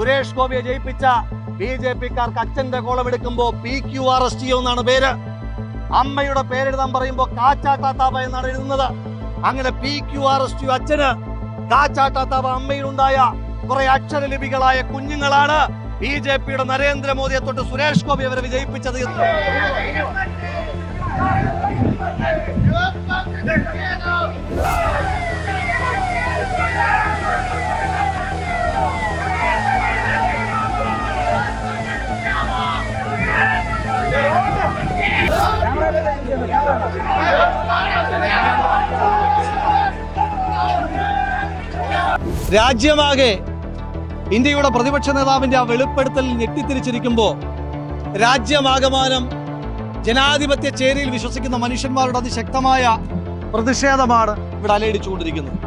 സുരേഷ് ഗോപിയെ ജയിപ്പിച്ച B J പിക്കാർക്ക് അച്ഛന്റെ കോളം എടുക്കുമ്പോ P Q R S T എന്നാണ് പേര് അമ്മയുടെ പേരെഴുതാൻ പറയുമ്പോ കാച്ചാട്ടാത്താപ എന്നാണ് എഴുതുന്നത് അങ്ങനെ P Q R S T അച്ഛന് കാച്ചാട്ടാത്താവ അമ്മയിലുണ്ടായ കുറെ അക്ഷരലിപികളായ കുഞ്ഞുങ്ങളാണ് ബി ജെ പിയുടെ നരേന്ദ്രമോദിയെ തൊട്ട് സുരേഷ് ഗോപി അവരെ വിജയിപ്പിച്ചത് രാജ്യമാകെ ഇന്ത്യയുടെ പ്രതിപക്ഷ നേതാവിന്റെ ആ വെളിപ്പെടുത്തൽ ഞെട്ടിത്തിരിച്ചിരിക്കുമ്പോ രാജ്യമാകമാനം ജനാധിപത്യ ചേരിയിൽ വിശ്വസിക്കുന്ന മനുഷ്യന്മാരുടെ അതിശക്തമായ പ്രതിഷേധമാണ് ഇവിടെ അലയടിച്ചുകൊണ്ടിരിക്കുന്നത്.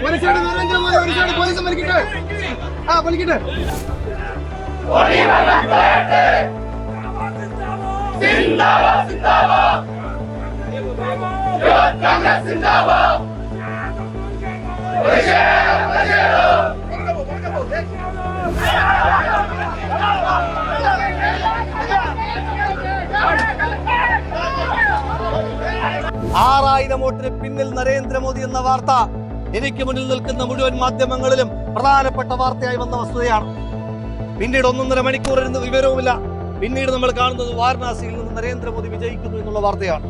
പോലീസോട് നരേന്ദ്രമോദി ഒരു സൈഡ് പോലീസ് വലിക്കട്ടെ ആ വലിക്കട്ടെ ആറായിരം വോട്ടിന് പിന്നിൽ നരേന്ദ്രമോദി എന്ന വാർത്ത എനിക്ക് മുന്നിൽ നിൽക്കുന്ന മുഴുവൻ മാധ്യമങ്ങളിലും പ്രധാനപ്പെട്ട വാർത്തയായി വന്ന വസ്തുതയാണ്. പിന്നീട് ഒന്നൊന്നര മണിക്കൂർ വിവരവുമില്ല. പിന്നീട് നമ്മൾ കാണുന്നത് വാരണാസിയിൽ നിന്ന് നരേന്ദ്രമോദി വിജയിക്കുന്നു എന്നുള്ള വാർത്തയാണ്.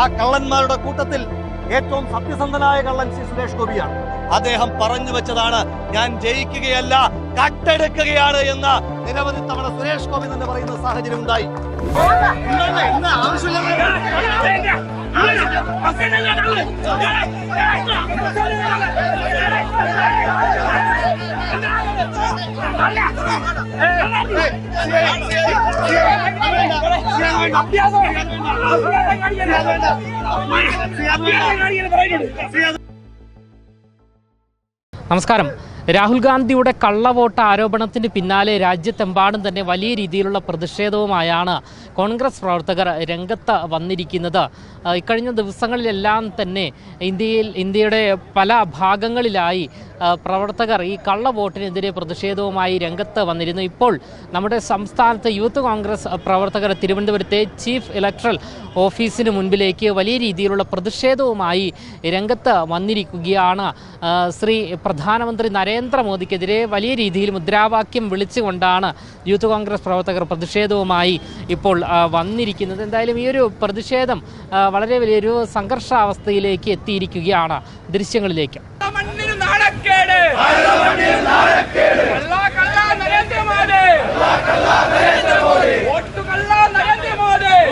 ആ കള്ളന്മാരുടെ കൂട്ടത്തിൽ ഏറ്റവും സത്യസന്ധനായ കള്ളൻ ശ്രീ സുരേഷ് ഗോപിയാണ്. അദ്ദേഹം പറഞ്ഞു വെച്ചതാണ് ഞാൻ ജയിക്കുകയല്ല കട്ടെടുക്കുകയാണ് എന്ന് നിരവധി തവണ സുരേഷ് ഗോപി തന്നെ പറയുന്ന സാഹചര്യം ഉണ്ടായി. നമസ്കാരം. രാഹുൽ ഗാന്ധിയുടെ കള്ളവോട്ട് ആരോപണത്തിന് പിന്നാലെ രാജ്യത്തെമ്പാടും തന്നെ വലിയ രീതിയിലുള്ള പ്രതിഷേധവുമായാണ് കോൺഗ്രസ് പ്രവർത്തകർ രംഗത്ത് വന്നിരിക്കുന്നത്. ഇക്കഴിഞ്ഞ ദിവസങ്ങളിലെല്ലാം തന്നെ ഇന്ത്യയിൽ ഇന്ത്യയുടെ പല ഭാഗങ്ങളിലായി പ്രവർത്തകർ ഈ കള്ള വോട്ടിനെതിരെ പ്രതിഷേധവുമായി രംഗത്ത് വന്നിരുന്നു. ഇപ്പോൾ നമ്മുടെ സംസ്ഥാനത്ത് യൂത്ത് കോൺഗ്രസ് പ്രവർത്തകർ തിരുവനന്തപുരത്തെ ചീഫ് ഇലക്ട്രൽ ഓഫീസിന് മുൻപിലേക്ക് വലിയ രീതിയിലുള്ള പ്രതിഷേധവുമായി രംഗത്ത് വന്നിരിക്കുകയാണ്. ശ്രീ പ്രധാനമന്ത്രി നരേന്ദ്രമോദിക്കെതിരെ വലിയ രീതിയിൽ മുദ്രാവാക്യം വിളിച്ചുകൊണ്ടാണ് യൂത്ത് കോൺഗ്രസ് പ്രവർത്തകർ പ്രതിഷേധവുമായി ഇപ്പോൾ വന്നിരിക്കുന്നത്. എന്തായാലും ഈ ഒരു പ്രതിഷേധം വളരെ വലിയൊരു സംഘർഷാവസ്ഥയിലേക്ക് എത്തിയിരിക്കുകയാണ് ദൃശ്യങ്ങളിലേക്ക്. മണ്ണിന് നാണക്കേട് കള്ളാ കള്ളാ നരേന്ദ്രമോദി.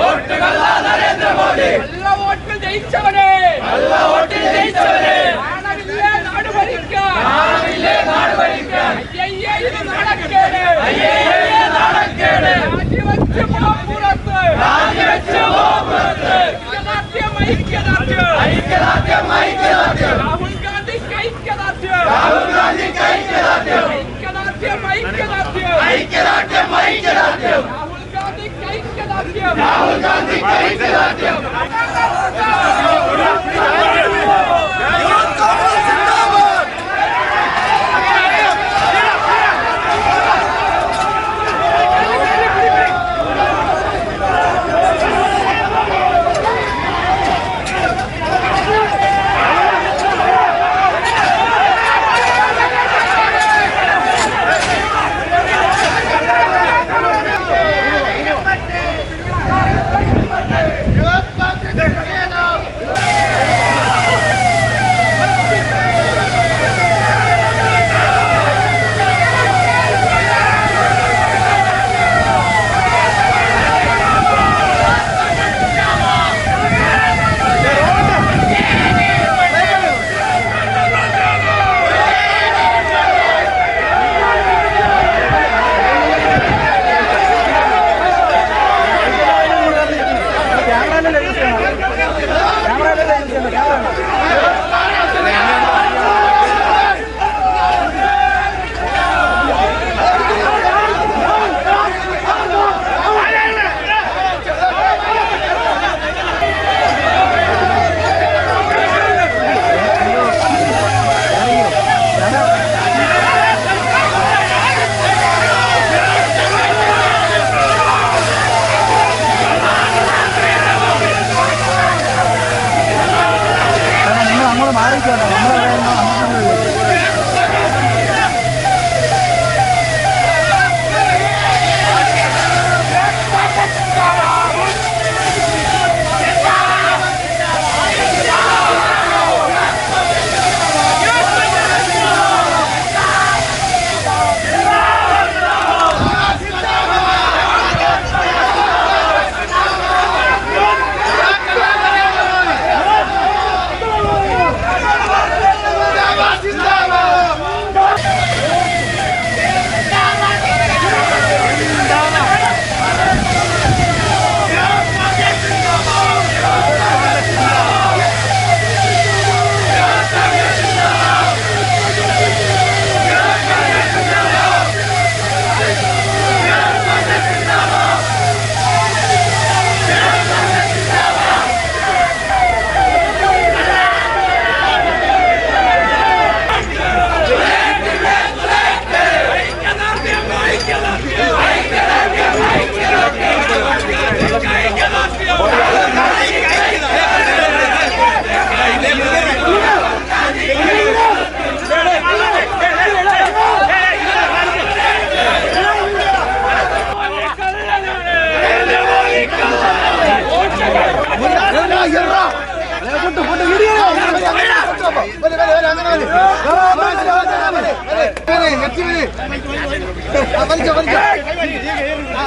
വോട്ട് കള്ളാ നരേന്ദ്രമോദി കള്ള വോട്ടിൽ ജയിച്ചവനെ നാണമില്ലേ നാട് ഭരിക്കാൻ അയ്യയ്യേ, ഇത് നാണക്കേട് രാജിവെച്ച് പോ പുറത്ത് ഐക്യദാർഢ്യം, ഐക്യദാർഢ്യം. രാഹുൽ ഗാന്ധിക്ക് ഐക്യദാർഢ്യം. ഐക്യദാർഢ്യം, ഐക്യദാർഢ്യം. രാഹുൽ ഗാന്ധിക്ക് ഐക്യദാർഢ്യം.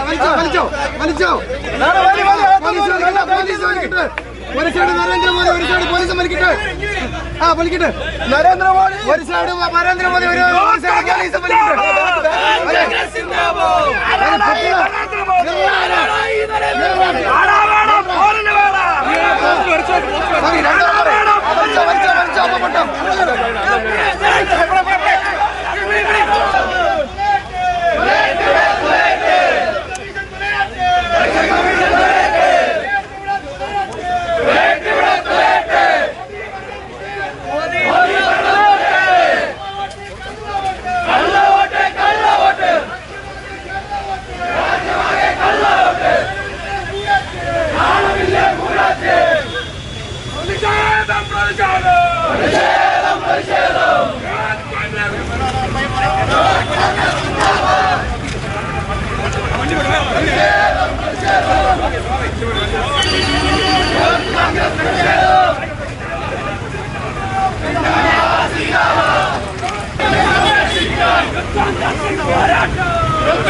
വലിച്ചോ വലിച്ചോ പോലീസ് വലിക്കട്ടെ. ഒരു സൈഡ് നരേന്ദ്രമോദി ഒരു സൈഡ് പോലീസ് വലിക്കട്ടെ ആ വലിക്കട്ടെ നരേന്ദ്രമോദി ഒരു സൈഡ് നരേന്ദ്രമോദി ഒരു സൈഡ് പോലീസ് വലിക്കട്ടെ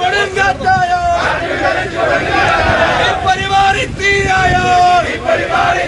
കൊടുങ്കാറ്റായോ? പരിമാറി തീരായോ? നരേന്ദ്രമോദി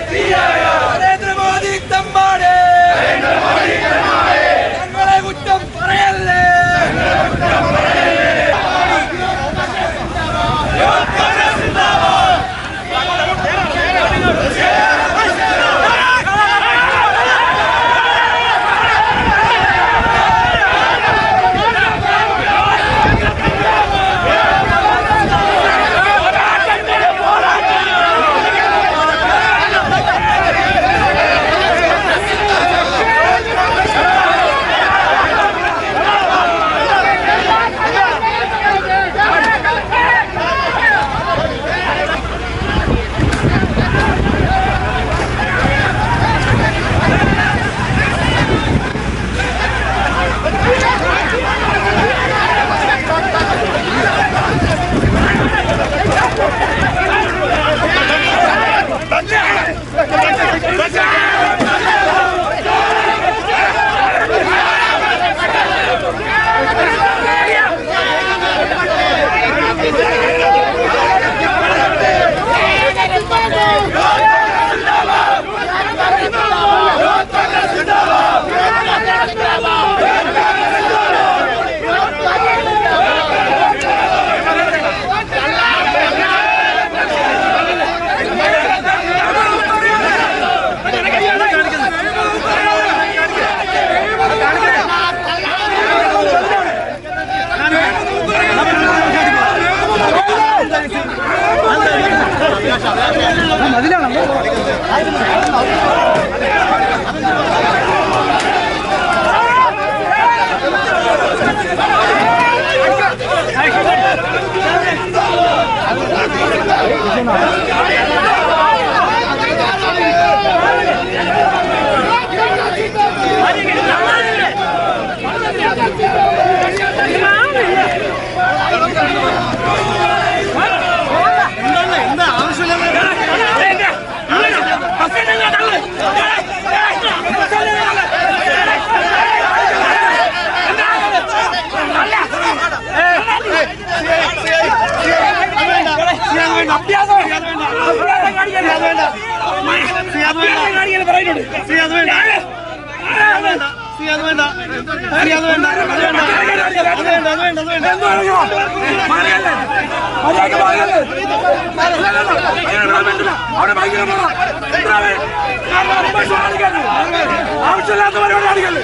ആവശ്യമില്ലാത്ത പരിപാടികൾ.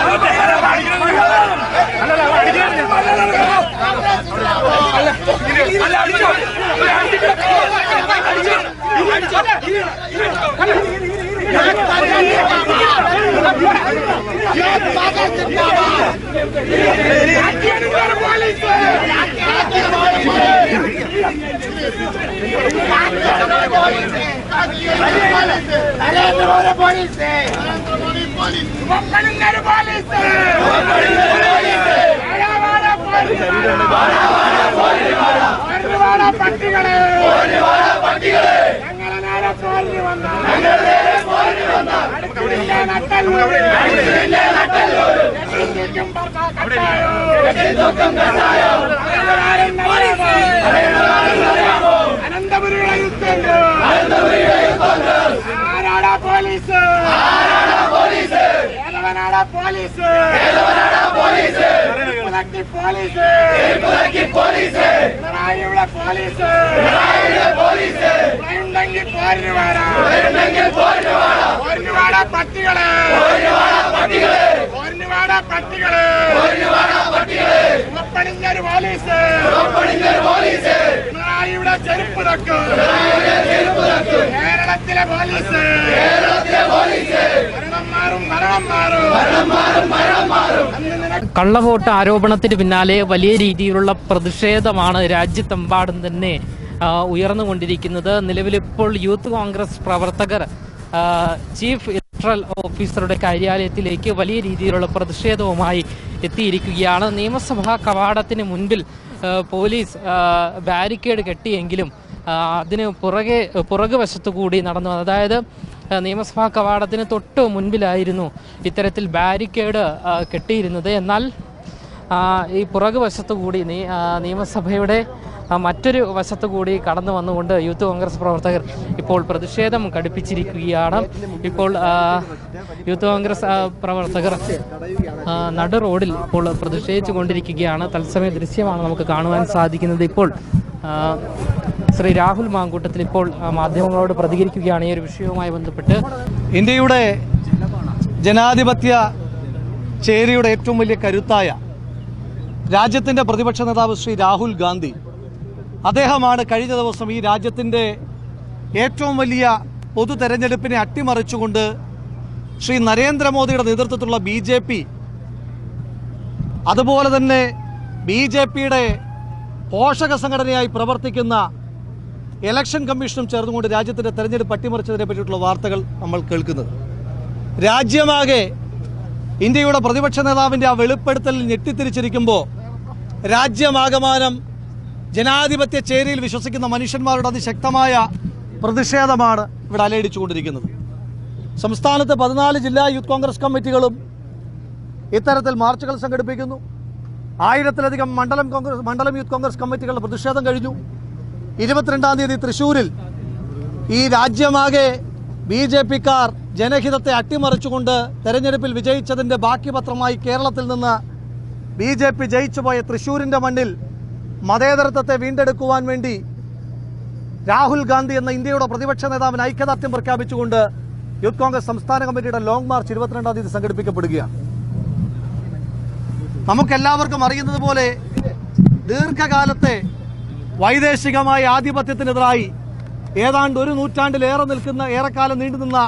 പാകിസ്ഥാൻ ആരാടാ പോലീസ് പട്ടികളെ ഞങ്ങളെ നേരെ പോരിഞ്ഞു വന്ന അനന്തപുരിയുടെ യുദ്ധം ഏതവനാടാ പോലീസ്. ചെരുപ്പുതട്ടി പോലീസ്. പിണറായിയുടെ പോലീസ്. ഉണ്ടെങ്കിൽ പോരുവാടാ. പോരുവാടാ. പട്ടികളെ. പോരുവാടാ പട്ടികളെ. ഉപ്പണിഞ്ഞൊരു പോലീസ്. പിണറായിയുടെ ചെരുപ്പ് തക്ക്. കേരളത്തിലെ പോലീസ്. കള്ളവോട്ട് ആരോപണത്തിന് പിന്നാലെ വലിയ രീതിയിലുള്ള പ്രതിഷേധമാണ് രാജ്യത്തെമ്പാടും തന്നെ ഉയർന്നുകൊണ്ടിരിക്കുന്നത്. നിലവിലിപ്പോൾ യൂത്ത് കോൺഗ്രസ് പ്രവർത്തകർ ചീഫ് ഇലക്ട്രൽ ഓഫീസറുടെ കാര്യാലയത്തിലേക്ക് വലിയ രീതിയിലുള്ള പ്രതിഷേധവുമായി എത്തിയിരിക്കുകയാണ്. നിയമസഭാ കവാടത്തിന് മുൻപിൽ പോലീസ് ബാരിക്കേഡ് കെട്ടിയെങ്കിലും അതിന് പുറകെ പുറകു വശത്തു കൂടി നടന്നു അതായത് നിയമസഭാ കവാടത്തിന് തൊട്ട് മുൻപിലായിരുന്നു ഇത്തരത്തിൽ ബാരിക്കേഡ് കെട്ടിയിരുന്നത്. എന്നാൽ ഈ പുറകു വശത്തു കൂടി നിയമസഭയുടെ മറ്റൊരു വശത്തു കൂടി കടന്നു വന്നുകൊണ്ട് യൂത്ത് കോൺഗ്രസ് പ്രവർത്തകർ ഇപ്പോൾ പ്രതിഷേധം കടുപ്പിച്ചിരിക്കുകയാണ്. ഇപ്പോൾ യൂത്ത് കോൺഗ്രസ് പ്രവർത്തകർ നട റോഡിൽ ഇപ്പോൾ പ്രതിഷേധിച്ചു കൊണ്ടിരിക്കുകയാണ് തത്സമയ ദൃശ്യമാണ് നമുക്ക് കാണുവാൻ സാധിക്കുന്നത് ഇപ്പോൾ. ശ്രീ രാഹുൽ മാങ്കൂട്ടത്തിൽ ഇപ്പോൾ മാധ്യമങ്ങളോട് പ്രതികരിക്കുകയാണ് ഈ ഒരു വിഷയവുമായി ബന്ധപ്പെട്ട്. ഇന്ത്യയുടെ ജനാധിപത്യ ചേരിയുടെ ഏറ്റവും വലിയ കരുത്തായ രാജ്യത്തിന്റെ പ്രതിപക്ഷ നേതാവ് ശ്രീ രാഹുൽ ഗാന്ധി അദ്ദേഹമാണ് കഴിഞ്ഞ ദിവസം ഈ രാജ്യത്തിന്റെ ഏറ്റവും വലിയ പൊതു തെരഞ്ഞെടുപ്പിനെ അട്ടിമറിച്ചുകൊണ്ട് ശ്രീ നരേന്ദ്രമോദിയുടെ നേതൃത്വത്തിലുള്ള ബി ജെ പി അതുപോലെ തന്നെ ബി ജെ പിയുടെ പോഷക സംഘടനയായി പ്രവർത്തിക്കുന്ന ഇലക്ഷൻ കമ്മീഷനും ചേർന്നുകൊണ്ട് രാജ്യത്തിന്റെ തെരഞ്ഞെടുപ്പ് അട്ടിമറിച്ചതിനെ പറ്റിയിട്ടുള്ള വാർത്തകൾ നമ്മൾ കേൾക്കുന്നത്. രാജ്യമാകെ ഇന്ത്യയുടെ പ്രതിപക്ഷ നേതാവിന്റെ ആ വെളിപ്പെടുത്തലിൽ ഞെട്ടിത്തിരിച്ചിരിക്കുമ്പോൾ രാജ്യമാകമാനം ജനാധിപത്യ ചേരിയിൽ വിശ്വസിക്കുന്ന മനുഷ്യന്മാരുടെ അതിശക്തമായ പ്രതിഷേധമാണ് ഇവിടെ അലയടിച്ചുകൊണ്ടിരിക്കുന്നത്. സംസ്ഥാനത്ത് പതിനാല് ജില്ലാ യൂത്ത് കോൺഗ്രസ് കമ്മിറ്റികളും ഇത്തരത്തിൽ മാർച്ചുകൾ സംഘടിപ്പിക്കുന്നു. ആയിരത്തിലധികം മണ്ഡലം കോൺഗ്രസ് മണ്ഡലം യൂത്ത് കോൺഗ്രസ് കമ്മിറ്റികളുടെ പ്രതിഷേധം കഴിഞ്ഞു. ഇരുപത്തിരണ്ടാം തീയതി തൃശ്ശൂരിൽ ഈ രാജ്യമാകെ ബി ജെ പിക്കാർ ജനഹിതത്തെ അട്ടിമറിച്ചുകൊണ്ട് തെരഞ്ഞെടുപ്പിൽ വിജയിച്ചതിന്റെ ബാക്കി പത്രമായി കേരളത്തിൽ നിന്ന് ബി ജെ പി ജയിച്ചുപോയ തൃശ്ശൂരിന്റെ മണ്ണിൽ മതേതരത്വത്തെ വീണ്ടെടുക്കുവാൻ വേണ്ടി രാഹുൽ ഗാന്ധി എന്ന ഇന്ത്യയുടെ പ്രതിപക്ഷ നേതാവിന് ഐക്യദാർഢ്യം പ്രഖ്യാപിച്ചുകൊണ്ട് യൂത്ത് കോൺഗ്രസ് സംസ്ഥാന കമ്മിറ്റിയുടെ ലോങ് മാർച്ച് ഇരുപത്തിരണ്ടാം തീയതി സംഘടിപ്പിക്കപ്പെടുകയാണ്. നമുക്കെല്ലാവർക്കും അറിയുന്നത് പോലെ ദീർഘകാലത്തെ വൈദേശികമായ ആധിപത്യത്തിനെതിരായി ഏതാണ്ട് ഒരു നൂറ്റാണ്ടിലേറെ നിൽക്കുന്ന ഏറെക്കാലം നീണ്ടുനിന്ന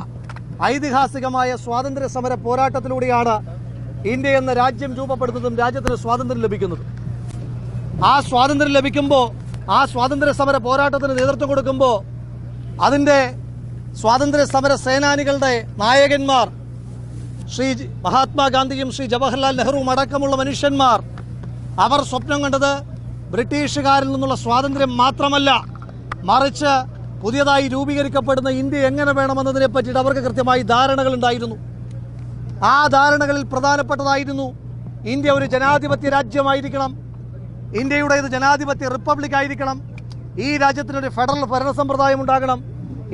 ഐതിഹാസികമായ സ്വാതന്ത്ര്യ സമര പോരാട്ടത്തിലൂടെയാണ് ഇന്ത്യ എന്ന രാജ്യം രൂപപ്പെടുന്നതും രാജ്യത്തിന് സ്വാതന്ത്ര്യം ലഭിക്കുന്നതും. ആ സ്വാതന്ത്ര്യം ലഭിക്കുമ്പോൾ ആ സ്വാതന്ത്ര്യ സമര പോരാട്ടത്തിന് നേതൃത്വം കൊടുക്കുമ്പോൾ അതിന്റെ സ്വാതന്ത്ര്യ സമര സേനാനികളുടെ നായകന്മാർ ശ്രീ മഹാത്മാഗാന്ധിയും ശ്രീ ജവഹർലാൽ നെഹ്റുവും അടക്കമുള്ള മനുഷ്യന്മാർ അവർ സ്വപ്നം കണ്ടത് ബ്രിട്ടീഷുകാരിൽ നിന്നുള്ള സ്വാതന്ത്ര്യം മാത്രമല്ല മറിച്ച് പുതിയതായി രൂപീകരിക്കപ്പെടുന്ന ഇന്ത്യ എങ്ങനെ വേണമെന്നതിനെ പറ്റിയിട്ട് അവർക്ക് കൃത്യമായി ധാരണകൾ ഉണ്ടായിരുന്നു. ആ ധാരണകളിൽ പ്രധാനപ്പെട്ടതായിരുന്നു ഇന്ത്യ ഒരു ജനാധിപത്യ രാജ്യമായിരിക്കണം. ഇന്ത്യയുടെ ഇത് ജനാധിപത്യ റിപ്പബ്ലിക് ആയിരിക്കണം. ഈ രാജ്യത്തിനൊരു ഫെഡറൽ ഭരണ സമ്പ്രദായം ഉണ്ടാകണം.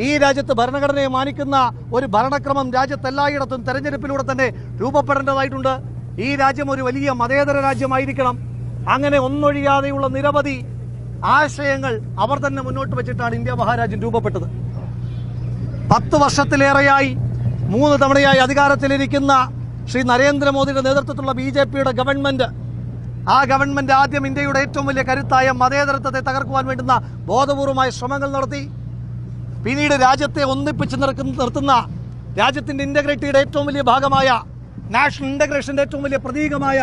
ഈ രാജ്യത്ത് ഭരണഘടനയെ മാനിക്കുന്ന ഒരു ഭരണക്രമം രാജ്യത്തെല്ലായിടത്തും തെരഞ്ഞെടുപ്പിലൂടെ തന്നെ രൂപപ്പെടേണ്ടതായിട്ടുണ്ട്. ഈ രാജ്യം ഒരു വലിയ മതേതര രാജ്യമായിരിക്കണം. അങ്ങനെ ഒന്നൊഴിയാതെയുള്ള നിരവധി ആശയങ്ങൾ അവർ തന്നെ മുന്നോട്ട് വെച്ചിട്ടാണ് ഇന്ത്യ മഹാരാജ്യം രൂപപ്പെട്ടത്. പത്ത് വർഷത്തിലേറെയായി മൂന്ന് തവണയായി അധികാരത്തിലിരിക്കുന്ന ശ്രീ നരേന്ദ്രമോദിയുടെ നേതൃത്വത്തിലുള്ള ബി ജെ പിയുടെ ഗവൺമെന്റ് ആ ഗവൺമെന്റ് ആദ്യം ഇന്ത്യയുടെ ഏറ്റവും വലിയ കരുത്തായ മതേതരത്വത്തെ തകർക്കുവാൻ വേണ്ടുന്ന ബോധപൂർവമായ ശ്രമങ്ങൾ നടത്തി. പിന്നീട് രാജ്യത്തെ ഒന്നിപ്പിച്ച് നിർത്തുന്ന രാജ്യത്തിന്റെ ഇന്റഗ്രിറ്റിയുടെ ഏറ്റവും വലിയ ഭാഗമായ നാഷണൽ ഇന്റഗ്രേഷന്റെ ഏറ്റവും വലിയ പ്രതീകമായ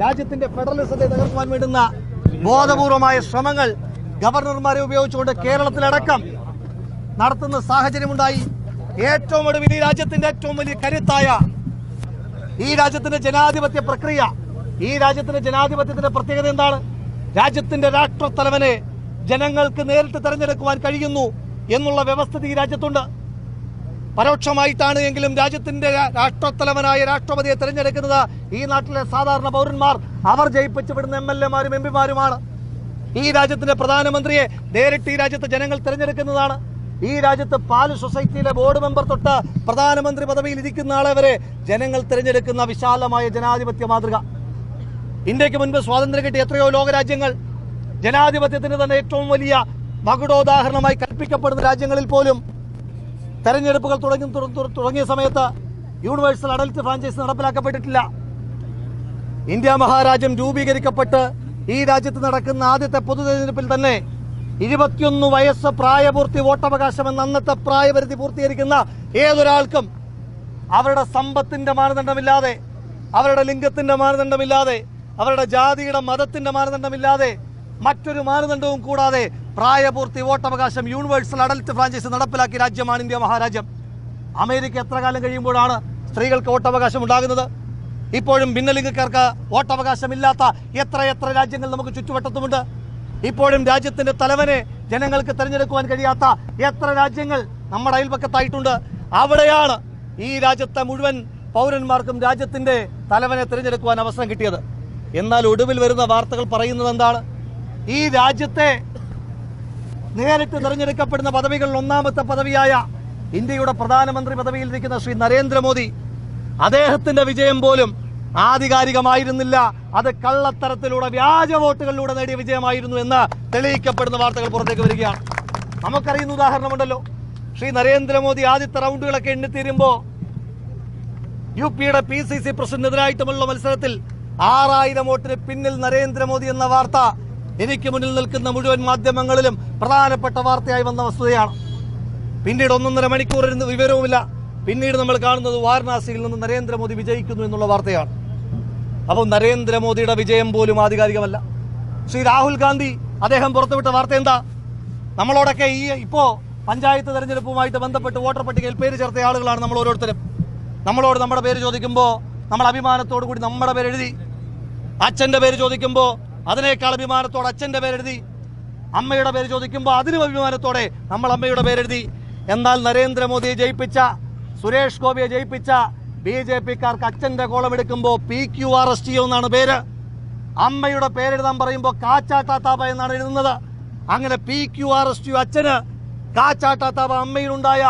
രാജ്യത്തിന്റെ ഫെഡറലിസത്തെ തകർക്കുവാൻ വേണ്ടുന്ന ബോധപൂർവമായ ശ്രമങ്ങൾ ഗവർണർമാരെ ഉപയോഗിച്ചുകൊണ്ട് കേരളത്തിലടക്കം നടത്തുന്ന സാഹചര്യമുണ്ടായി. ഏറ്റവും ഒടുവിൽ ഈ രാജ്യത്തിന്റെ ഏറ്റവും വലിയ കരുത്തായ ഈ രാജ്യത്തിന്റെ ജനാധിപത്യ പ്രക്രിയ ഈ രാജ്യത്തിന്റെ ജനാധിപത്യത്തിന്റെ പ്രത്യേകത എന്താണ്? രാജ്യത്തിന്റെ രാഷ്ട്രത്തലവനെ ജനങ്ങൾക്ക് നേരിട്ട് തെരഞ്ഞെടുക്കുവാൻ കഴിയുന്നു എന്നുള്ള വ്യവസ്ഥിതി ഈ രാജ്യത്തുണ്ട്. പരോക്ഷമായിട്ടാണ് എങ്കിലും രാജ്യത്തിന്റെ രാഷ്ട്രത്തലവനായ രാഷ്ട്രപതിയെ തിരഞ്ഞെടുക്കുന്നത് ഈ നാട്ടിലെ സാധാരണ പൗരന്മാർ. അവർ ജയിപ്പിച്ചു വിടുന്ന എം എൽ എമാരും എം പിമാരുമാണ്. ഈ രാജ്യത്തിന്റെ പ്രധാനമന്ത്രിയെ നേരിട്ട് ഈ രാജ്യത്തെ ജനങ്ങൾ തിരഞ്ഞെടുക്കുന്നതാണ്. ഈ രാജ്യത്ത് പാൽ സൊസൈറ്റിയിലെ ബോർഡ് മെമ്പർ തൊട്ട് പ്രധാനമന്ത്രി പദവിയിൽ ഇരിക്കുന്ന ആളെ വരെ ജനങ്ങൾ തിരഞ്ഞെടുക്കുന്ന വിശാലമായ ജനാധിപത്യ മാതൃക. ഇന്ത്യയ്ക്ക് മുൻപ് സ്വാതന്ത്ര്യം കിട്ടിയ എത്രയോ ലോകരാജ്യങ്ങൾ ജനാധിപത്യത്തിന് തന്നെ ഏറ്റവും വലിയ മകുടോദാഹരണമായി കൽപ്പിക്കപ്പെടുന്ന രാജ്യങ്ങളിൽ പോലും തെരഞ്ഞെടുപ്പുകൾ തുടങ്ങി തുട- തുട- തുടങ്ങിയ സമയത്ത് യൂണിവേഴ്സൽ അഡൽറ്റ് ഫ്രാഞ്ചൈസ് നടപ്പിലാക്കപ്പെട്ടിട്ടില്ല. ഇന്ത്യ മഹാരാജ്യം രൂപീകരിക്കപ്പെട്ട് ഈ രാജ്യത്ത് നടക്കുന്ന ആദ്യത്തെ പൊതു തെരഞ്ഞെടുപ്പിൽ തന്നെ ഇരുപത്തിയൊന്ന് വയസ്സ് പ്രായപൂർത്തി വോട്ടവകാശം എന്ന അന്നത്തെ പ്രായപരിധി പൂർത്തീകരിക്കുന്ന ഏതൊരാൾക്കും അവരുടെ സമ്പത്തിന്റെ മാനദണ്ഡമില്ലാതെ അവരുടെ ലിംഗത്തിന്റെ മാനദണ്ഡമില്ലാതെ അവരുടെ ജാതിയുടെ മതത്തിന്റെ മാനദണ്ഡമില്ലാതെ മറ്റൊരു മാനദണ്ഡവും കൂടാതെ പ്രായപൂർത്തി വോട്ടവകാശം യൂണിവേഴ്സൽ അഡൽറ്റ് ഫ്രാഞ്ചൈസ് നടപ്പിലാക്കിയ രാജ്യമാണ് ഇന്ത്യ മഹാരാജ്യം. അമേരിക്ക എത്ര കാലം കഴിയുമ്പോഴാണ് സ്ത്രീകൾക്ക് വോട്ടവകാശം ഉണ്ടാകുന്നത്? ഇപ്പോഴും ഭിന്നലിംഗക്കാർക്ക് വോട്ടവകാശമില്ലാത്ത എത്ര എത്ര രാജ്യങ്ങൾ നമുക്ക് ചുറ്റുവട്ടത്തുമുണ്ട്? ഇപ്പോഴും രാജ്യത്തിന്റെ തലവനെ ജനങ്ങൾക്ക് തിരഞ്ഞെടുക്കുവാൻ കഴിയാത്ത എത്ര രാജ്യങ്ങൾ നമ്മുടെ അയൽപക്കത്തായിട്ടുണ്ട്? അവിടെയാണ് ഈ രാജ്യത്തെ മുഴുവൻ പൗരന്മാർക്കും രാജ്യത്തിന്റെ തലവനെ തിരഞ്ഞെടുക്കുവാൻ അവസരം കിട്ടിയത്. എന്നാൽ ഒടുവിൽ വരുന്ന വാർത്തകൾ പറയുന്നത് എന്താണ്? ഈ രാജ്യത്തെ നേരിട്ട് തിരഞ്ഞെടുക്കപ്പെടുന്ന പദവികളിൽ ഒന്നാമത്തെ പദവിയായ ഇന്ത്യയുടെ പ്രധാനമന്ത്രി പദവിയിൽ ഇരിക്കുന്ന ശ്രീ നരേന്ദ്രമോദി അദ്ദേഹത്തിന്റെ വിജയം പോലും ആധികാരികമായിരുന്നില്ല. അത് കള്ളത്തരത്തിലൂടെ വ്യാജ വോട്ടുകളിലൂടെ നേടിയ വിജയമായിരുന്നു എന്ന് തെളിയിക്കപ്പെടുന്ന വാർത്തകൾ പുറത്തേക്ക് വരികയാണ്. നമുക്കറിയുന്ന ഉദാഹരണമുണ്ടല്ലോ. ശ്രീ നരേന്ദ്രമോദി ആദ്യത്തെ റൗണ്ടുകളൊക്കെ എണ്ണിത്തീരുമ്പോ യു പിയുടെ പി സി സി പ്രസിഡന്റിനെതിരായിട്ടുമുള്ള മത്സരത്തിൽ ആറായിരം വോട്ടിന് പിന്നിൽ നരേന്ദ്രമോദി എന്ന വാർത്ത എനിക്ക് മുന്നിൽ നിൽക്കുന്ന മുഴുവൻ മാധ്യമങ്ങളിലും പ്രധാനപ്പെട്ട വാർത്തയായി വന്ന വസ്തുതയാണ്. പിന്നീട് ഒന്നൊന്നര മണിക്കൂർ ഇരുന്ന് വിവരവുമില്ല. പിന്നീട് നമ്മൾ കാണുന്നത് വാരണാസിയിൽ നിന്ന് നരേന്ദ്രമോദി വിജയിക്കുന്നു എന്നുള്ള വാർത്തയാണ്. അപ്പോൾ നരേന്ദ്രമോദിയുടെ വിജയം പോലും ആധികാരികമല്ല. ശ്രീ രാഹുൽ ഗാന്ധി അദ്ദേഹം പുറത്തുവിട്ട വാർത്ത എന്താ? നമ്മളോടൊക്കെ ഈ ഇപ്പോ പഞ്ചായത്ത് തെരഞ്ഞെടുപ്പുമായിട്ട് ബന്ധപ്പെട്ട് വോട്ടർ പട്ടികയിൽ പേര് ചേർത്ത ആളുകളാണ് നമ്മൾ ഓരോരുത്തരും. നമ്മളോട് നമ്മുടെ പേര് ചോദിക്കുമ്പോൾ നമ്മൾ അഭിമാനത്തോടു കൂടി നമ്മുടെ പേര് എഴുതി അച്ഛന്റെ പേര് ചോദിക്കുമ്പോൾ അതിനേക്കാൾ അഭിമാനത്തോടെ അച്ഛന്റെ പേരെഴുതി അമ്മയുടെ പേര് ചോദിക്കുമ്പോൾ അതിനും അഭിമാനത്തോടെ നമ്മൾ അമ്മയുടെ പേരെഴുതി. എന്നാൽ നരേന്ദ്രമോദിയെ ജയിപ്പിച്ച സുരേഷ് ഗോപിയെ ജയിപ്പിച്ച ബി ജെ പിക്കാർക്ക് അച്ഛന്റെ കോളമെടുക്കുമ്പോൾ P Q R S T എന്നാണ് പേര്. അമ്മയുടെ പേരെഴുതാൻ പറയുമ്പോൾ കാച്ചാട്ടാത്താപ എന്നാണ് എഴുതുന്നത്. അങ്ങനെ P Q R S T അച്ഛന് കാച്ചാട്ടാത്താപ അമ്മയിലുണ്ടായ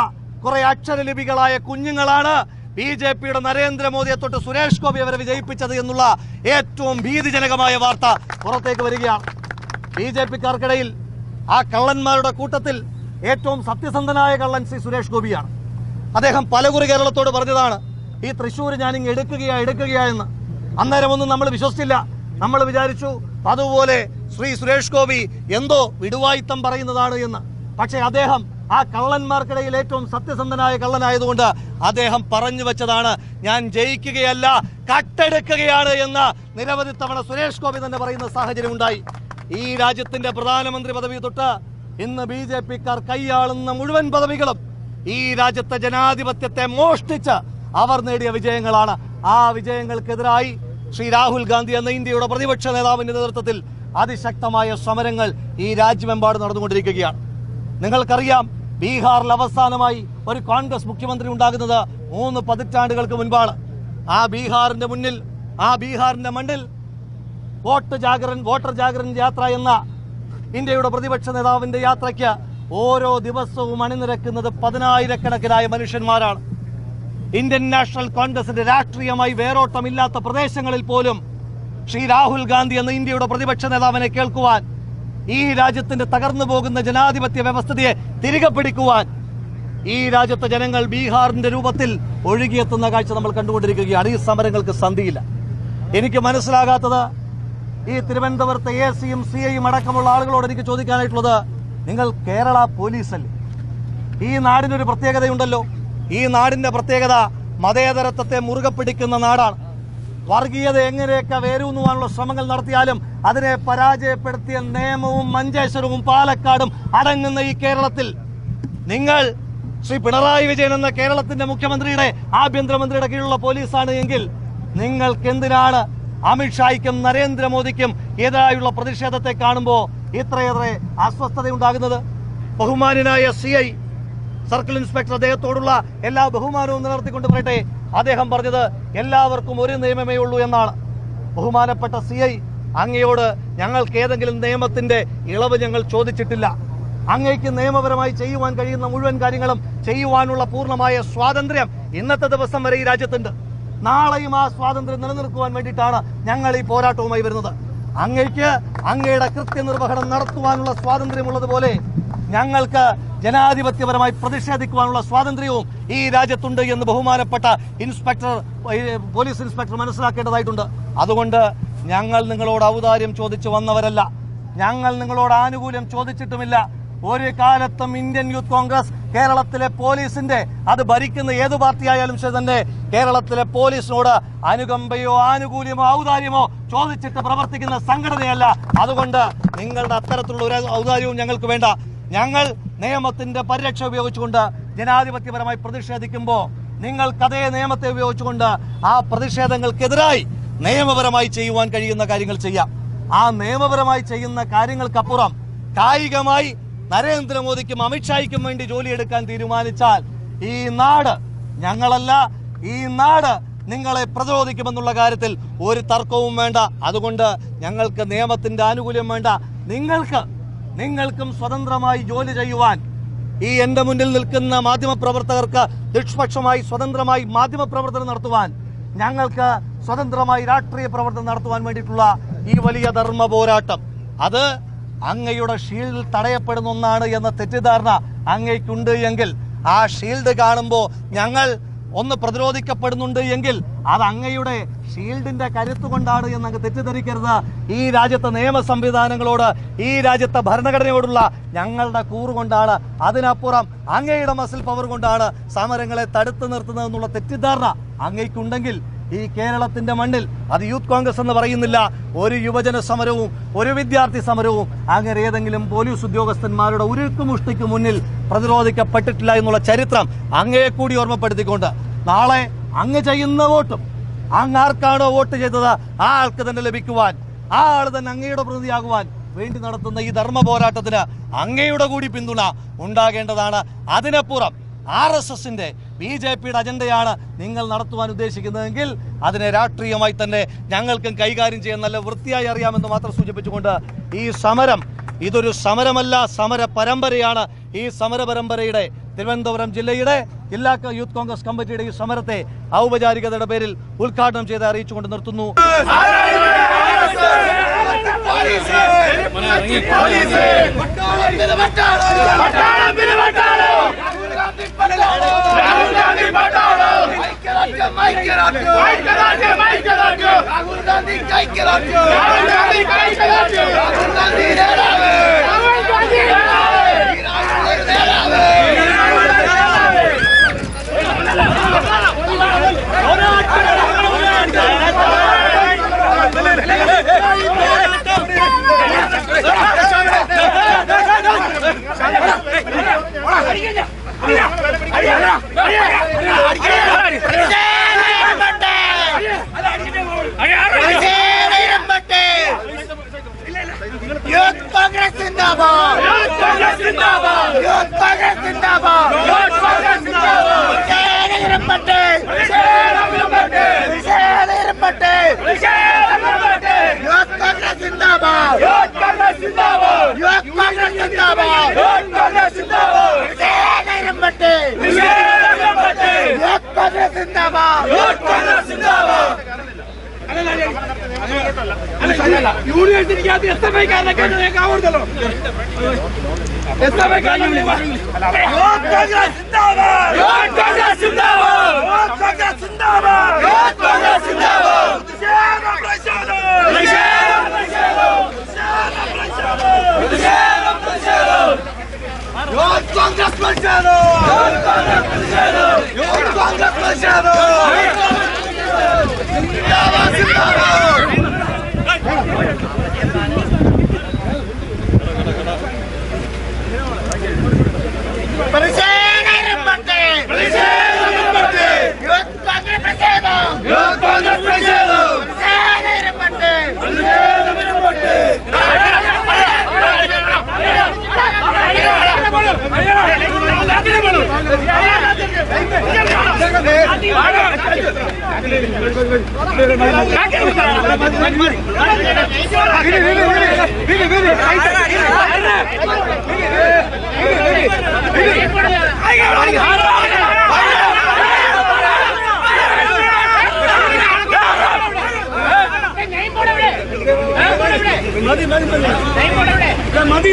കുറെ അക്ഷരലിപികളായ കുഞ്ഞുങ്ങളാണ് ബി ജെ പിയുടെ നരേന്ദ്രമോദിയെ തൊട്ട് സുരേഷ് ഗോപി അവരെ വിജയിപ്പിച്ചത് എന്നുള്ള ഏറ്റവും ഭീതിജനകമായ വാർത്ത പുറത്തേക്ക് വരികയാണ്. ബി ജെ പിക്കാർക്കിടയിൽ ആ കള്ളന്മാരുടെ കൂട്ടത്തിൽ ഏറ്റവും സത്യസന്ധനായ കള്ളൻ ശ്രീ സുരേഷ് ഗോപിയാണ്. അദ്ദേഹം പലകുറി കേരളത്തോട് പറഞ്ഞതാണ് ഈ തൃശ്ശൂർ ഞാനിങ്ങ് എടുക്കുകയാ എടുക്കുകയാ എന്ന്. അന്നേരമൊന്നും നമ്മൾ വിശ്വസിച്ചില്ല. നമ്മൾ വിചാരിച്ചു അതുപോലെ ശ്രീ സുരേഷ് ഗോപി എന്തോ വിടുവായിത്തം പറയുന്നതാണ് എന്ന്. പക്ഷേ അദ്ദേഹം ആ കള്ളന്മാർക്കിടയിൽ ഏറ്റവും സത്യസന്ധനായ കള്ളനായതുകൊണ്ട് അദ്ദേഹം പറഞ്ഞു വെച്ചതാണ് ഞാൻ ജയിക്കുകയല്ല കട്ടെടുക്കുകയാണ് എന്ന് നിരവധി തവണ സുരേഷ് ഗോപി തന്നെ പറയുന്ന സാഹചര്യം ഉണ്ടായി. ഈ രാജ്യത്തിന്റെ പ്രധാനമന്ത്രി പദവി തൊട്ട് ഇന്ന് ബി ജെ പിക്കാർ കൈയാളുന്ന മുഴുവൻ പദവികളും ഈ രാജ്യത്തെ ജനാധിപത്യത്തെ മോഷ്ടിച്ച് അവർ നേടിയ വിജയങ്ങളാണ്. ആ വിജയങ്ങൾക്കെതിരായി ശ്രീ രാഹുൽ ഗാന്ധി എന്ന ഇന്ത്യയുടെ പ്രതിപക്ഷ നേതാവിന്റെ നേതൃത്വത്തിൽ അതിശക്തമായ സമരങ്ങൾ ഈ രാജ്യമെമ്പാട് നടന്നുകൊണ്ടിരിക്കുകയാണ്. നിങ്ങൾക്കറിയാം ബീഹാറിൽ അവസാനമായി ഒരു കോൺഗ്രസ് മുഖ്യമന്ത്രി ഉണ്ടാകുന്നത് മൂന്ന് പതിറ്റാണ്ടുകൾക്ക് മുൻപാണ്. ആ ബീഹാറിന്റെ മുന്നിൽ ആ ബീഹാറിന്റെ മണ്ണിൽ വോട്ട് ജാഗരൻ വോട്ടർ ജാഗരൻ യാത്ര എന്ന ഇന്ത്യയുടെ പ്രതിപക്ഷ നേതാവിന്റെ യാത്രയ്ക്ക് ഓരോ ദിവസവും അണിനിരക്കുന്നത് പതിനായിരക്കണക്കിനായ മനുഷ്യന്മാരാണ്. ഇന്ത്യൻ നാഷണൽ കോൺഗ്രസിന്റെ രാഷ്ട്രീയമായി വേരോട്ടമില്ലാത്ത പ്രദേശങ്ങളിൽ പോലും ശ്രീ രാഹുൽ ഗാന്ധി എന്ന ഇന്ത്യയുടെ പ്രതിപക്ഷ നേതാവിനെ കേൾക്കുവാൻ ഈ രാജ്യത്തിന്റെ തകർന്നു പോകുന്ന ജനാധിപത്യ വ്യവസ്ഥതയെ തിരികെ പിടിക്കുവാൻ ഈ രാജ്യത്തെ ജനങ്ങൾ ബീഹാറിന്റെ രൂപത്തിൽ ഒഴുകിയെത്തുന്ന കാഴ്ച നമ്മൾ കണ്ടുകൊണ്ടിരിക്കുകയാണ്. ഈ സമരങ്ങൾക്ക് സന്ധിയില്ല. എനിക്ക് മനസ്സിലാകാത്തത് ഈ തിരുവനന്തപുരത്തെ എ സിയും സി ഐയും അടക്കമുള്ള ആളുകളോട് എനിക്ക് ചോദിക്കാനായിട്ടുള്ളത് നിങ്ങൾ കേരള പോലീസല്ലേ? ഈ നാടിനൊരു പ്രത്യേകതയുണ്ടല്ലോ. ഈ നാടിന്റെ പ്രത്യേകത മതേതരത്വത്തെ മുറുകെ പിടിക്കുന്ന നാടാണ്. വർഗീയത എങ്ങനെയൊക്കെ വേരൂന്നുവാനുള്ള ശ്രമങ്ങൾ നടത്തിയാലും അതിനെ പരാജയപ്പെടുത്തിയ നിയമവും മഞ്ചേശ്വരവും പാലക്കാടും അടങ്ങുന്ന ഈ കേരളത്തിൽ. നിങ്ങൾ ശ്രീ പിണറായി വിജയൻ എന്ന കേരളത്തിന്റെ മുഖ്യമന്ത്രിയുടെ ആഭ്യന്തരമന്ത്രിയുടെ കീഴിലുള്ള പോലീസാണ് എങ്കിൽ നിങ്ങൾക്ക് എന്തിനാണ് അമിത്ഷായ്ക്കും നരേന്ദ്രമോദിക്കും എതിരായുള്ള പ്രതിഷേധത്തെ കാണുമ്പോൾ ഇത്രയേറെ അസ്വസ്ഥതയുണ്ടാകുന്നത്? ബഹുമാനായ സി ഐ സർക്കിൾ ഇൻസ്പെക്ടർ അദ്ദേഹത്തോടുള്ള എല്ലാ ബഹുമാനവും നിലനിർത്തിക്കൊണ്ട് പറയട്ടെ. അദ്ദേഹം പറഞ്ഞത് എല്ലാവർക്കും ഒരു നിയമമേ ഉള്ളൂ എന്നാണ്. ബഹുമാനപ്പെട്ട സി ഐ അങ്ങയോട് ഞങ്ങൾക്ക് ഏതെങ്കിലും നിയമത്തിന്റെ ഇളവ് ഞങ്ങൾ ചോദിച്ചിട്ടില്ല. അങ്ങയ്ക്ക് നിയമപരമായി ചെയ്യുവാൻ കഴിയുന്ന മുഴുവൻ കാര്യങ്ങളും ചെയ്യുവാനുള്ള പൂർണമായ സ്വാതന്ത്ര്യം ഇന്നത്തെ ദിവസം വരെ ഈ രാജ്യത്തുണ്ട്. നാളെയും ആ സ്വാതന്ത്ര്യം നിലനിർത്തുവാൻ വേണ്ടിയിട്ടാണ് ഞങ്ങൾ ഈ പോരാട്ടവുമായി വരുന്നത്. അങ്ങയ്ക്ക് അങ്ങയുടെ കൃത്യനിർവഹണം നടത്തുവാനുള്ള സ്വാതന്ത്ര്യമുള്ളതുപോലെ ഞങ്ങൾക്ക് ജനാധിപത്യപരമായി പ്രതിഷേധിക്കുവാനുള്ള സ്വാതന്ത്ര്യവും ഈ രാജ്യത്തുണ്ട് എന്ന് ബഹുമാനപ്പെട്ട ഇൻസ്പെക്ടർ പോലീസ് ഇൻസ്പെക്ടർ മനസ്സിലാക്കേണ്ടതായിട്ടുണ്ട്. അതുകൊണ്ട് ഞങ്ങൾ നിങ്ങളോട് ഔദാര്യം ചോദിച്ചു വന്നവരല്ല. ഞങ്ങൾ നിങ്ങളോട് ആനുകൂല്യം ചോദിച്ചിട്ടുമില്ല. ഒരു കാലത്തും ഇന്ത്യൻ യൂത്ത് കോൺഗ്രസ് കേരളത്തിലെ പോലീസിന്റെ അത് ഭരിക്കുന്ന ഏത് പാർട്ടിയായാലും ശരി തന്നെ കേരളത്തിലെ പോലീസിനോട് അനുകമ്പയോ ആനുകൂല്യമോ ഔദാര്യമോ ചോദിച്ചിട്ട് പ്രവർത്തിക്കുന്ന സംഘടനയല്ല. അതുകൊണ്ട് നിങ്ങളുടെ അത്തരത്തിലുള്ള ഒരു ഔദാര്യവും ഞങ്ങൾക്ക് വേണ്ട. ഞങ്ങൾ നിയമത്തിന്റെ പരിരക്ഷ ഉപയോഗിച്ചുകൊണ്ട് ജനാധിപത്യപരമായി പ്രതിഷേധിക്കുമ്പോൾ നിങ്ങൾ കഥയെ നിയമത്തെ ഉപയോഗിച്ചുകൊണ്ട് ആ പ്രതിഷേധങ്ങൾക്കെതിരായി നിയമപരമായി ചെയ്യുവാൻ കഴിയുന്ന കാര്യങ്ങൾ ചെയ്യാം. ആ നിയമപരമായി ചെയ്യുന്ന കാര്യങ്ങൾക്കപ്പുറം കായികമായി നരേന്ദ്രമോദിക്കും അമിത്ഷായ്ക്കും വേണ്ടി ജോലിയെടുക്കാൻ തീരുമാനിച്ചാൽ ഈ നാട് ഞങ്ങളല്ല ഈ നാട് നിങ്ങളെ പ്രതിരോധിക്കുമെന്നുള്ള കാര്യത്തിൽ ഒരു തർക്കവും വേണ്ട. അതുകൊണ്ട് ഞങ്ങൾക്ക് നിയമത്തിന്റെ ആനുകൂല്യം വേണ്ട. നിങ്ങൾക്ക് നിങ്ങൾക്കും സ്വതന്ത്രമായി ജോലി ചെയ്യുവാൻ ഈ എന്റെ മുന്നിൽ നിൽക്കുന്ന മാധ്യമപ്രവർത്തകർക്ക് നിഷ്പക്ഷമായി സ്വതന്ത്രമായി മാധ്യമപ്രവർത്തനം നടത്തുവാൻ ഞങ്ങൾക്ക് സ്വതന്ത്രമായി രാഷ്ട്രീയ പ്രവർത്തനം നടത്തുവാൻ വേണ്ടിയിട്ടുള്ള ഈ വലിയ ധർമ്മ പോരാട്ടം. അത് അങ്ങയുടെ ഷീൽഡിൽ തടയപ്പെടുന്ന ഒന്നാണ് എന്ന തെറ്റിദ്ധാരണ അങ്ങയ്ക്കുണ്ട് എങ്കിൽ ആ ഷീൽഡ് കാണുമ്പോൾ ഞങ്ങൾ ഒന്ന് പ്രതിരോധിക്കപ്പെടുന്നുണ്ട് എങ്കിൽ അത് അങ്ങയുടെ ഷീൽഡിന്റെ കരുത്ത് കൊണ്ടാണ് എന്ന് അങ്ങ് തെറ്റിദ്ധരിക്കരുത്. ഈ രാജ്യത്തെ നിയമ സംവിധാനങ്ങളോട് ഈ രാജ്യത്തെ ഭരണഘടനയോടുള്ള ഞങ്ങളുടെ കൂറുകൊണ്ടാണ് അതിനപ്പുറം അങ്ങയുടെ മസിൽ പവർ കൊണ്ടാണ് സമരങ്ങളെ തടുത്തു നിർത്തുന്നത് എന്നുള്ള തെറ്റിദ്ധാരണ അങ്ങയ്ക്കുണ്ടെങ്കിൽ ഈ കേരളത്തിന്റെ മണ്ണിൽ അത് യൂത്ത് കോൺഗ്രസ് എന്ന് പറയുന്നില്ല. ഒരു യുവജന സമരവും ഒരു വിദ്യാർത്ഥി സമരവും അങ്ങനെ ഏതെങ്കിലും പോലീസ് ഉദ്യോഗസ്ഥന്മാരുടെ ഉരുക്കുമുഷ്ടിക്ക് മുന്നിൽ പ്രതിരോധിക്കപ്പെട്ടിട്ടില്ല എന്നുള്ള ചരിത്രം അങ്ങയെ കൂടി ഓർമ്മപ്പെടുത്തിക്കൊണ്ട് നാളെ അങ്ങ് ചെയ്യുന്ന വോട്ടും അങ്ങ് ആർക്കാണോ വോട്ട് ചെയ്തത് ആ ആൾക്ക് തന്നെ ലഭിക്കുവാൻ ആ ആൾ തന്നെ അങ്ങയുടെ പ്രതിയാകുവാൻ വേണ്ടി നടത്തുന്ന ഈ ധർമ്മ പോരാട്ടത്തിന് അങ്ങയുടെ കൂടി പിന്തുണ ഉണ്ടാകേണ്ടതാണ്. അതിനപ്പുറം ആർ എസ് എസിന്റെ ബി ജെ പിയുടെ അജണ്ടയാണ് നിങ്ങൾ നടത്തുവാൻ ഉദ്ദേശിക്കുന്നതെങ്കിൽ അതിനെ രാഷ്ട്രീയമായി തന്നെ ഞങ്ങൾക്കും കൈകാര്യം ചെയ്യാൻ നല്ല വൃത്തിയായി അറിയാമെന്ന് മാത്രം സൂചിപ്പിച്ചുകൊണ്ട് ഈ സമരം ഇതൊരു സമരമല്ല സമര പരമ്പരയാണ് ഈ സമര പരമ്പരയുടെ തിരുവനന്തപുരം ജില്ലയുടെ ജില്ലാ യൂത്ത് കോൺഗ്രസ് കമ്മിറ്റിയുടെ ഈ സമരത്തെ ഔപചാരികതയുടെ പേരിൽ ഉദ്ഘാടനം ചെയ്ത് അറിയിച്ചുകൊണ്ട് നിർത്തുന്നു രാഹുൽ ഗാന്ധി ഐക്യരാജ്യം ഐക്യരാജ്യം ഐക്യരാജ്യം രാഹുൽ ഗാന്ധി ഐക്യരാജ്യം രാഹുൽ യൂത്ത് കോൺഗ്രസ് സിന്ദാബാദ്. യൂത്ത് കോൺഗ്രസ് സിന്ദാബാദ് യൂത്ത് കോൺഗ്രസ് സിന്ദാബാദ് യൂത്ത് കോൺഗ്രസ് സിന്ദാബാദ് വിശേഷപ്പെട്ട് വിശേഷപ്പെട്ട് വിശേഷപ്പെട്ട് വിശേഷപ്പെട്ട് യൂത്ത് കോൺഗ്രസ് സിന്ദാബാദ് യൂത്ത് കോൺഗ്രസ് സിന്ദാബാദ് യൂത്ത് കോൺഗ്രസ് സിന്ദാബാദ് യൂത്ത് കോൺഗ്രസ് സിന്ദാബാദ്. വിശേഷപ്പെട്ട് യൂണിവേഴ്സിറ്റി കോൺഗ്രസ് സിന്ദാബാദ്. യൂത്ത് കോൺഗ്രസ് സിന്ദാബാദ്. യൂണിവേഴ്സിറ്റിക്കകത്ത് S F Yok Kongres Başkanı! Yok Kongres Başkanı! Yok Kongres Başkanı! Zindabad zindabad! Parisan Iron Party! Parisan Iron Party! Yok Kongres Başkanı! Yok Kongres Başkanı! Parisan Iron Party! Parisan Iron Party! Raja! Raja! Raja! Raja! மதி மதி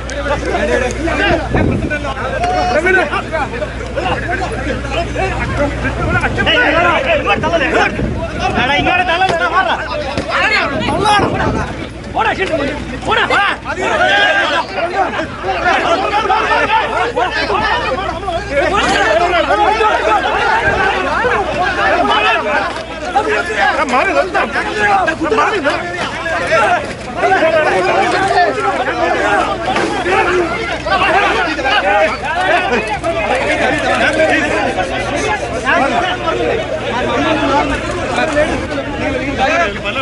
மாறி மாறி பல்ல